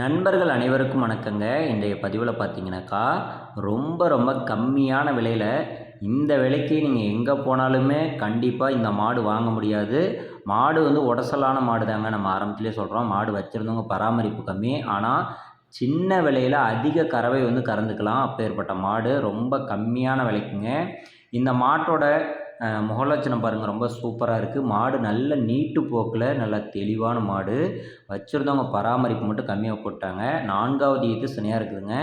நண்பர்கள் அனைவருக்கும் வணக்கங்க. இன்றைய பதிவில் பார்த்தீங்கன்னாக்கா ரொம்ப ரொம்ப கம்மியான விலையில் இந்த விலைக்கு நீங்கள் எங்கே போனாலுமே கண்டிப்பாக இந்த மாடு வாங்க முடியாது. மாடு வந்து உடசலான மாடு தாங்க நம்ம ஆரம்பத்திலே சொல்கிறோம் மாடு வச்சுருந்தவங்க பராமரிப்பு கம்மி. ஆனால் சின்ன விலையில் அதிக கறவை வந்து கறந்துக்கலாம். அப்பேற்பட்ட மாடு ரொம்ப கம்மியான விலைக்குங்க. இந்த மாட்டோட முகலட்சணம் பாருங்கள் ரொம்ப சூப்பராக இருக்குது மாடு நல்ல நீட்டு போக்கில் நல்ல தெளிவான மாடு. வச்சுருந்தவங்க பராமரிப்பு மட்டும் கம்மியாக போட்டாங்க. நான்காவது ஈத்து சினையாக இருக்குதுங்க.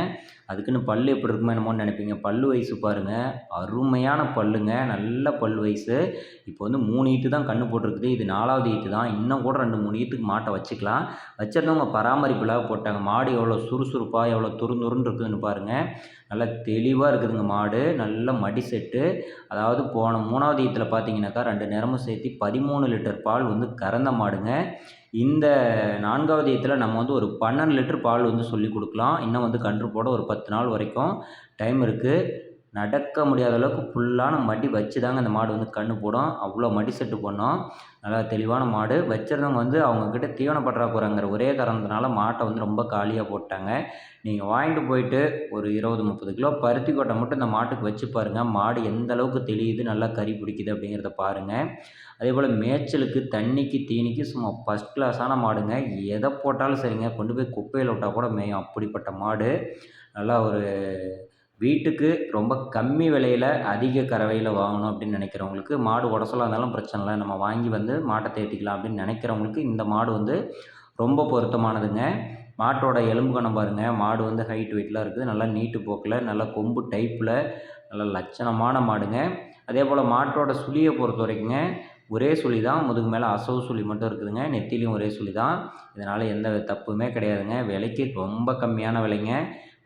அதுக்குன்னு பல் எப்படி இருக்குமோ என்னமோன்னு நினைப்பீங்க. பல் வயசு பாருங்கள் அருமையான பல்லுங்க. நல்ல பல் வயசு. இப்போ வந்து மூணு ஈத்து தான் கண்ணு போட்டிருக்குது. இது நாலாவது ஈத்து தான். இன்னும் கூட ரெண்டு மூணு ஈத்துக்கு மாட்டை வச்சுக்கலாம். வச்சுருந்தவங்க பராமரிப்புலாக போட்டாங்க. மாடு எவ்வளோ சுறுசுறுப்பாக எவ்வளோ துருந்துருன்னு இருக்குதுன்னு பாருங்கள் நல்லா தெளிவாக இருக்குதுங்க மாடு. நல்ல மடி செட்டு அதாவது போன மூணாவது ஈத்தில் பார்த்தீங்கன்னாக்கா ரெண்டு நேரமும் சேர்த்து பதிமூணு லிட்டர் பால் வந்து கறந்த மாடுங்க. இந்த நான்காவது ஈத்தில் நம்ம வந்து ஒரு பன்னெண்டு லிட்டர் பால் வந்து சொல்லி கொடுக்கலாம். இன்னும் வந்து கன்று போட ஒரு பத்து நாள் வரைக்கும் டைம் இருக்குது நடக்க முடியாத அளவுக்கு ஃபுல்லான மடி வச்சு தாங்க அந்த மாடு வந்து கன்று போடும். அவ்வளோ மடி செட்டு பண்ணோம் நல்லா தெளிவான மாடு. வச்சுருந்தவங்க வந்து அவங்கக்கிட்ட தீவன பற்றாக்குறைங்கிற ஒரே காரணத்தினால மாட்டை வந்து ரொம்ப காலியாக போட்டாங்க. நீங்கள் வாங்கிட்டு போயிட்டு ஒரு இருபது முப்பது கிலோ பருத்தி கொட்டை மட்டும் இந்த மாட்டுக்கு வச்சு பாருங்கள் மாடு எந்த அளவுக்கு தெளியுது நல்லா கறி பிடிக்குது அப்படிங்கிறத பாருங்கள் அதே போல் மேய்ச்சலுக்கு தண்ணிக்கு தீனிக்கு சும்மா ஃபஸ்ட் கிளாஸான மாடுங்க. எதை போட்டாலும் சரிங்க. கொண்டு போய் குப்பையில் விட்டால் கூட மேயும். அப்படிப்பட்ட மாடு. நல்லா ஒரு வீட்டுக்கு ரொம்ப கம்மி விலையில் அதிக கறவையில் வாங்கணும் அப்படின்னு நினைக்கிறவங்களுக்கு மாடு உடசலாக இருந்தாலும் பிரச்சனை இல்லை. நம்ம வாங்கி வந்து மாட்டை தேர்த்திக்கலாம் அப்படின்னு நினைக்கிறவங்களுக்கு இந்த மாடு வந்து ரொம்ப பொருத்தமானதுங்க. மாட்டோட எலும்பு கணம் பாருங்கள் மாடு வந்து ஹைட் வெயிட்லாம் இருக்குது. நல்லா நீட்டு போக்கில் நல்லா கொம்பு டைப்பில் நல்ல லட்சணமான மாடுங்க. அதே போல் மாட்டோட சுழியை பொறுத்த வரைக்குங்க ஒரே சுழி தான். முதுகு மேலே அசவு சுழி மட்டும் இருக்குதுங்க. நெத்திலையும் ஒரே சுழி தான் இதனால் எந்த தப்புமே கிடையாதுங்க. விலைக்கு ரொம்ப கம்மியான விலைங்க.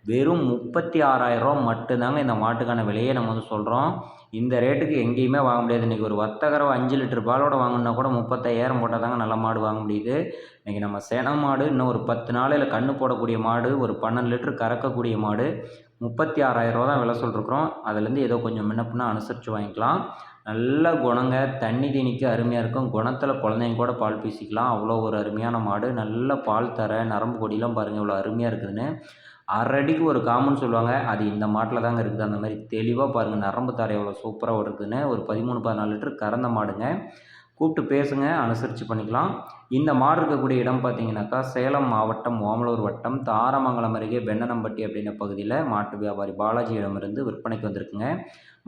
வெறும் முப்பத்தி ஆறாயிரரூவா மட்டும்தாங்க இந்த மாட்டுக்கான விலையை நம்ம வந்து சொல்கிறோம் இந்த ரேட்டுக்கு எங்கேயுமே வாங்க முடியாது. இன்றைக்கி ஒரு வத்தகரவை அஞ்சு லிட்டர் பாலோட வாங்கினா கூட முப்பத்தாயிரம் போட்டால் தாங்க நல்ல மாடு வாங்க முடியுது. இன்றைக்கி நம்ம சேன மாடு இன்னும் ஒரு பத்து நாளையில் கன்று போடக்கூடிய மாடு ஒரு பன்னெண்டு லிட்டர் கறக்கக்கூடிய மாடு முப்பத்தி ஆறாயிரரூவா தான் விலை சொல்லிருக்குறோம். அதுலேருந்து ஏதோ கொஞ்சம் முன்னப்புனா அனுசரித்து வாங்கிக்கலாம். நல்ல குணங்க தண்ணி தீனிக்கு அருமையாக இருக்கும். குணத்தில் குழந்தைங்க கூட பால் பீசிக்கலாம். அவ்வளோ ஒரு அருமையான மாடு. நல்ல பால் தர நரம்பு கொடியெலாம் பாருங்கள் இவ்வளோ அருமையாக இருக்குதுன்னு. அரை அடிக்கு ஒரு காமன் சொல்லுவாங்க. அது இந்த மாட்டில் தாங்க இருக்குது. அந்த மாதிரி தெளிவாக பாருங்கள் நரம்பு தாரை எவ்வளோ சூப்பராக இருக்குதுன்னு ஒரு பதிமூணு பதினாலு லிட்டர் கறந்த மாடுங்க. கூப்பிட்டு பேசுங்க. அனுசரித்து பண்ணிக்கலாம். இந்த மாடு இருக்கக்கூடிய இடம் பார்த்தீங்கன்னாக்கா சேலம் மாவட்டம் ஓமலூர் வட்டம் தாரமங்கலம் அருகே வெண்ணனம்பட்டி அப்படின்ற பகுதியில் மாட்டு வியாபாரி பாலாஜியிடமிருந்து விற்பனைக்கு வந்திருக்குங்க.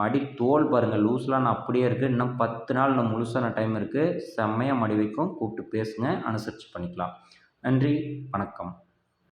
மடி தோல் பாருங்கள் லூஸ்லாம் அப்படியே இருக்குது இன்னும் பத்து நாள் இன்னும் முழுசான டைம் இருக்குது செம்மையாக மடி வைக்கும். கூப்பிட்டு பேசுங்க. அனுசரித்து பண்ணிக்கலாம். நன்றி. வணக்கம்.